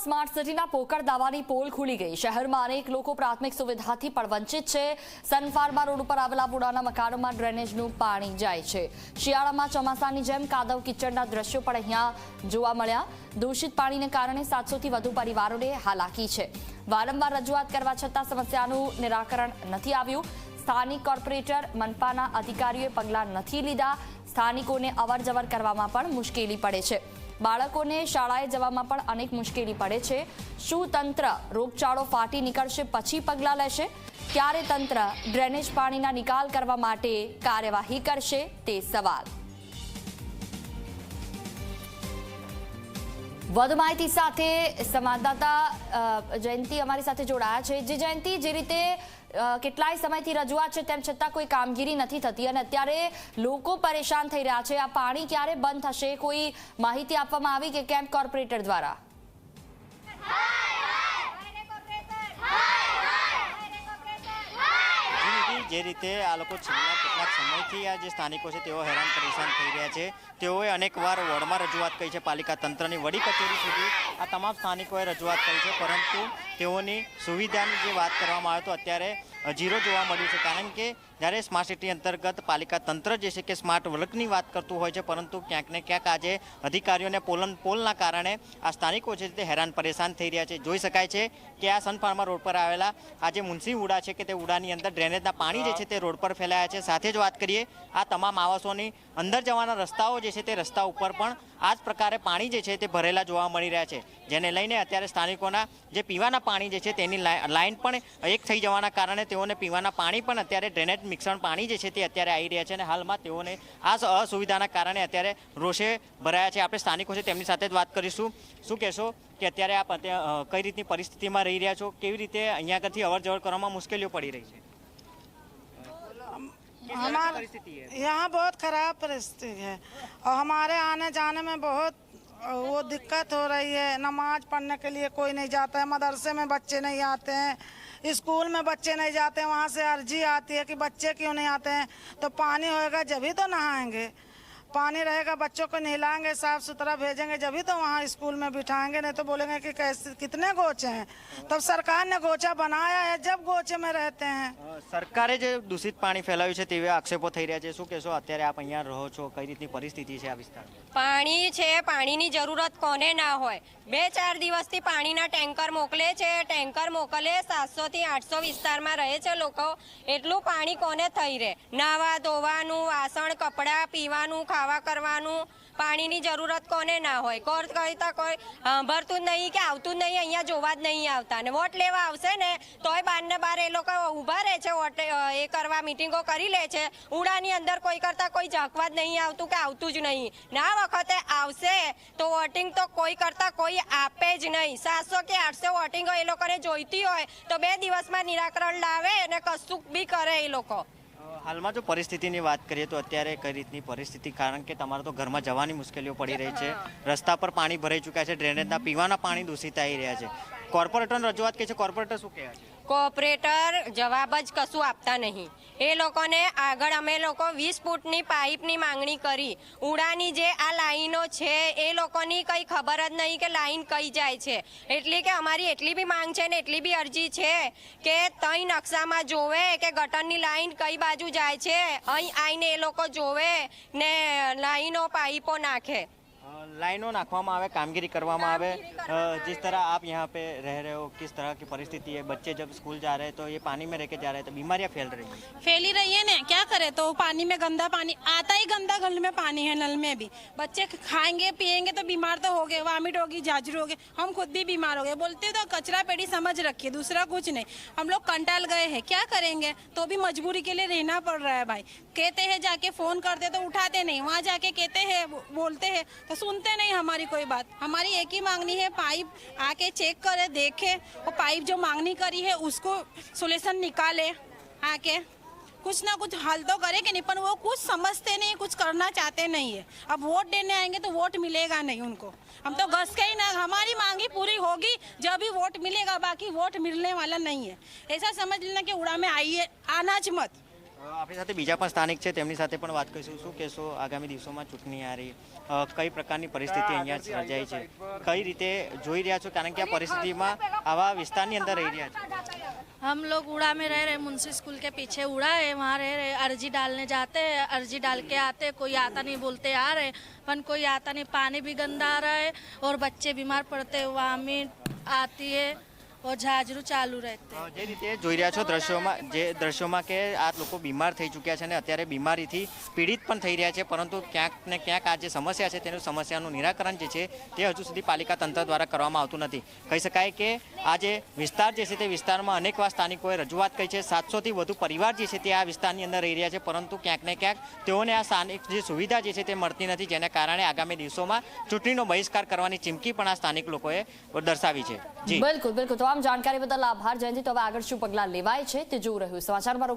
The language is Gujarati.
સ્માર્ટ સિટીના પોકળ દાવાની પોલ ખુલી ગઈ. શહેરમાં અનેક લોકો પ્રાથમિક સુવિધાથી પણ વંચિત છે. સનફાર્મા રોડ ઉપર આવેલા પુરાના મકાનોમાં ડ્રેનેજનું પાણી જાય છે. શિયાળામાં ચોમાસાની જેમ કાદવ કિચડના દ્રશ્યો પણ અહીંયા જોવા મળ્યા. દૂષિત પાણીને કારણે સાતસોથી વધુ પરિવારોને હાલાકી છે. વારંવાર રજૂઆત કરવા છતાં સમસ્યાનું નિરાકરણ નથી આવ્યું. સ્થાનિક કોર્પોરેટર મનપાના અધિકારીઓએ પગલાં નથી લીધા. સ્થાનિકોને અવરજવર કરવામાં પણ મુશ્કેલી પડે છે. બાળકોને શાળાએ જવામાં પણ અનેક મુશ્કેલી પડે છે. શું તંત્ર રોગચાળો ફાટી નીકળશે પછી પગલાં લેશે? ક્યારે તંત્ર ડ્રેનેજ પાણીના નિકાલ કરવા માટે કાર્યવાહી કરશે? તે સવાલ. વધુ માહિતી સાથે સંવાદદાતા જયંતિ અમારી સાથે જોડાયા છે. જે જયંતિ, જે રીતે કેટલાય સમયથી રજૂઆત છે તેમ છતાં કોઈ કામગીરી નથી થતી અને અત્યારે લોકો પરેશાન થઈ રહ્યા છે. આ પાણી ક્યારે બંધ થશે? કોઈ માહિતી આપવામાં આવી કે કેમ્પ કોર્પોરેટર દ્વારા? જી રીતે આ લોકો છેલ્લા કેટલાક સમયથી આ જે સ્થાનિકો છે, તેઓ હેરાન પરેશાન થઈ રહ્યા છે. તેઓએ અનેકવાર વોર્ડમાં રજૂઆત કરી છે, પાલિકા તંત્રની વડી કચેરી સુધી. આ તમામ સ્થાનિકોએ રજૂઆત કરી છે, પરંતુ તેઓની સુવિધાની જે વાત કરવામાં આવે તો અત્યારે ઝીરો જોવા મળ્યું છે. કારણ કે જ્યારે સ્માર્ટ સિટી અંતર્ગત પાલિકા તંત્ર જે છે કે સ્માર્ટ વર્કની વાત કરતું હોય છે, પરંતુ ક્યાંક ને ક્યાંક આજે અધિકારીઓને પોલન, પોલના કારણે આ સ્થાનિકો છે તે હેરાન, પરેશાન થઈ રહ્યા છે. જોઈ શકાય છે કે આ સનફાર્મા રોડ પર આવેલા આ જે મુનસી ઉડા છે કે તે ઉડાની અંદર ડ્રેનેજના પાણી જે છે તે રોડ પર ફેલાયા છે. સાથે જ વાત કરીએ, આ તમામ આવાસોની અંદર જવાના રસ્તાઓ જે છે તે રસ્તા ઉપર પણ આ જ પ્રકારે પાણી જે છે તે ભરેલા જોવા મળી રહ્યા છે. જેને લઈને અત્યારે સ્થાનિકોના જે પીવાના પાણી જે છે તેની લાઇન પણ એક થઈ જવાના કારણે તેઓને પીવાના પાણી પણ અત્યારે ડ્રેનેજ મિશ્રણ પાણી જે છે તે અત્યારે આવી રહ્યા છે અને હાલમાં તેઓને આ સ- અસુવિધાના કારણે અત્યારે રોષે ભરાયા છે આપણે સ્થાનિકો છે તેમની સાથે જ વાત કરીશું શું કહેશો કે અત્યારે આપ અત્યારે, અ, કઈ રીતની પરિસ્થિતિમાં રહી રહ્યા છો કેવી રીતે અહીંયા આગળથી અવર જવર કરવામાં મુશ્કેલીઓ પડી રહી છે हमारे परिस्थिति है यहाँ बहुत खराब परिस्थिति है और हमारे आने जाने में बहुत वो दिक्कत हो रही है। नमाज़ पढ़ने के लिए कोई नहीं जाता है। मदरसे में बच्चे नहीं आते हैं। स्कूल में बच्चे नहीं जाते हैं। वहाँ से अर्जी आती है कि बच्चे क्यों नहीं आते हैं? तो पानी होएगा, जब ही तो नहाएँगे। पानी रहेगा बच्चों को नहलाएंगे साफ सुथरा भेजेंगे जब ही तो वहाँ स्कूल में बिठाएंगे नहीं तो बोलेंगे कि कैसे कितने गोचे हैं तब सरकार ने गोचा बनाया है जब गोचे में रहते हैं અ, સરકારે જે દૂષિત પાણી ફેલાવ્યું છે તેવા આક્ષેપો થઈ રહ્યા છે શું કહેશો અત્યારે આપ અહીંયા રહો છો કઈ રીતની પરિસ્થિતિ છે આ વિસ્તારમાં પાણી છે પાણીની જરૂરત કોને ના હોય બે ચાર દિવસથી પાણીના ટેન્કર મોકલે છે ટેન્કર મોકલે સાતસો થી આઠસો વિસ્તારમાં રહે છે લોકો એટલું પાણી કોને થઈ રહે નાવા ધોવાનું વાસણ કપડાં પીવાનું ખાવા કરવાનું, પાણીની જરૂરત કોને ના હોય. કોર કહેતા કોઈ ભરતું જ નહીં કે આવતું જ નહીં, અહીંયા જોવા જ નહીં આવતા. ને વોટ લેવા આવશે ને, તોય બારને બાર એ લોકો ઊભા રહે છે, વોટ એ કરવા મિટિંગો કરી લે છે. ઉડાની અંદર કોઈ કરતા કોઈ ઝાંકવા જ નહીં આવતું કે આવતું જ નહીં. ના વખતે આવશે તો વોટિંગ તો કોઈ કરતા કોઈ આપે જ નહીં. સાતસો કે આઠસો વોટિંગો એ લોકોને જોઈતી હોય, તો બે દિવસમાં નિરાકરણ લાવે અને કશું બી કરે એ લોકો. હાલમાં જો પરિસ્થિતિની વાત કરીએ તો અત્યારે કઈ રીતની પરિસ્થિતિ? કારણ કે તમારે તો ઘરમાં જવાની મુશ્કેલીઓ પડી રહી છે. રસ્તા પર પાણી ભરાઈ ચૂક્યા છે, ડ્રેનેજના પીવાના પાણી દૂષિત આવી રહ્યા છે. કોર્પોરેટરની રજૂઆત કહે છે? કોર્પોરેટર શું કહેવાય કોઓપરેટર જવાબ જ કશું આપતા નહીં. એ લોકોને આગળ અમે લોકો વીસ ફૂટની પાઇપની માંગણી કરી. ઉડાની જે આ લાઈનો છે, એ લોકોની કંઈ ખબર જ નહીં કે લાઈન કઈ જાય છે. એટલી કે અમારી એટલી બી માંગ છે ને એટલી બી અરજી છે કે તઈ નકશામાં જોવે કે ગટરની લાઈન કઈ બાજુ જાય છે. અહીં આવીને એ લોકો જોવે ને લાઈનો પાઇપો નાખે. लाइनों नाखवामा आवे कामगिरी કરવામાં આવે अ, जिस तरह आप यहाँ पे रह रहे हो किस तरह की परिस्थिति है बच्चे जब स्कूल जा रहे हैं तो ये पानी में रह के जा रहे हैं तो बीमारियां फैल रही हैं फैली रही है ना क्या करे तो पानी में गंदा पानी आता ही गंदा गल में पानी है नल में भी बच्चे खाएंगे पिएंगे तो बीमार तो हो गए वामिट होगी झाजर हो गए हम खुद भी बीमार हो गए बोलते तो कचरा पेड़ी समझ रखिए दूसरा कुछ नहीं हम लोग कंटाल गए हैं क्या करेंगे तो भी मजबूरी के लिए रहना पड़ रहा है भाई कहते हैं जाके फोन करते तो उठाते नहीं वहाँ जाके कहते हैं बो- बोलते हैं तो सुनते नहीं हमारी कोई बात। हमारी एक ही मांगनी है, पाइप आके चेक करे, देखे वो पाइप जो मांगनी करी है, उसको सोल्यूशन निकाले आके। कुछ ना कुछ हल तो करे कि नहीं, पर वो कुछ समझते नहीं, कुछ करना चाहते नहीं है। अब वोट देने आएँगे तो वोट मिलेगा नहीं उनको। हम तो घस के ही ना, हमारी मांगी पूरी होगी, जब ही वोट मिलेगा, बाकी वोट मिलने वाला नहीं है। ऐसा समझ लेना कि उड़ा में आइए आना ज मत। આપણી સાથે બીજા પણ સ્થાનિક છે તેમની સાથે પણ વાત કરીશું શું કહેશો આગામી દિવસોમાં ચૂંટણી આ રહી અ, કઈ પ્રકારની પરિસ્થિતિ અહીંયા સર્જાઈ છે કઈ રીતે જોઈ રહ્યા છો કારણ કે આ પરિસ્થિતિમાં આવા વિસ્તારની અંદર રહી રહ્યા છે हम लोग उड़ा में रह रहे मुंशी स्कूल के पीछे उड़ा है वहाँ रह रहे अर्जी डालने जाते हैं अर्जी डाल के आते कोई आता नहीं बोलते आ रहे पर कोई आता नहीं पानी भी गंदा आ रहा है और बच्चे बीमार पड़ते हैं वामिट आती है और झाझरू चालू रहते हैं અ, જે રીતે જોઈ રહ્યા છો દ્રશ્યોમાં જે દ્રશ્યોમાં કે આ લોકો બીમાર થઈ ચૂક્યા છે અને અત્યારે બીમારીથી પીડિત પણ થઈ રહ્યા છે પરંતુ ક્યાંક ને ક્યાંક આ જે સમસ્યા છે તેનું સમસ્યાનું નિરાકરણ જે છે તે હજુ સુધી પાલિકા તંત્ર દ્વારા કરવામાં આવતું નથી કહી શકાય કે આ જે વિસ્તાર જે છે તે વિસ્તારમાં અનેકવાર સ્થાનિકોએ રજૂઆત કરી છે સાતસોથી વધુ પરિવાર જે છે તે આ વિસ્તારની અંદર રહી રહ્યા છે પરંતુ ક્યાંક ને ક્યાંક તેઓને આ સ્થાનિક જે સુવિધા જે છે તે મળતી નથી જેના કારણે આગામી દિવસોમાં ચૂંટણીનો બહિષ્કાર કરવાની ચીમકી પણ આ સ્થાનિક લોકોએ દર્શાવી છે જી બિલકુલ બિલકુલ તમામ જાણકારી બદલ આભાર. જયંતિ, તો હવે આગળ શું પગલાં લેવાય છે તે જોવું રહ્યું. સમાચારમાં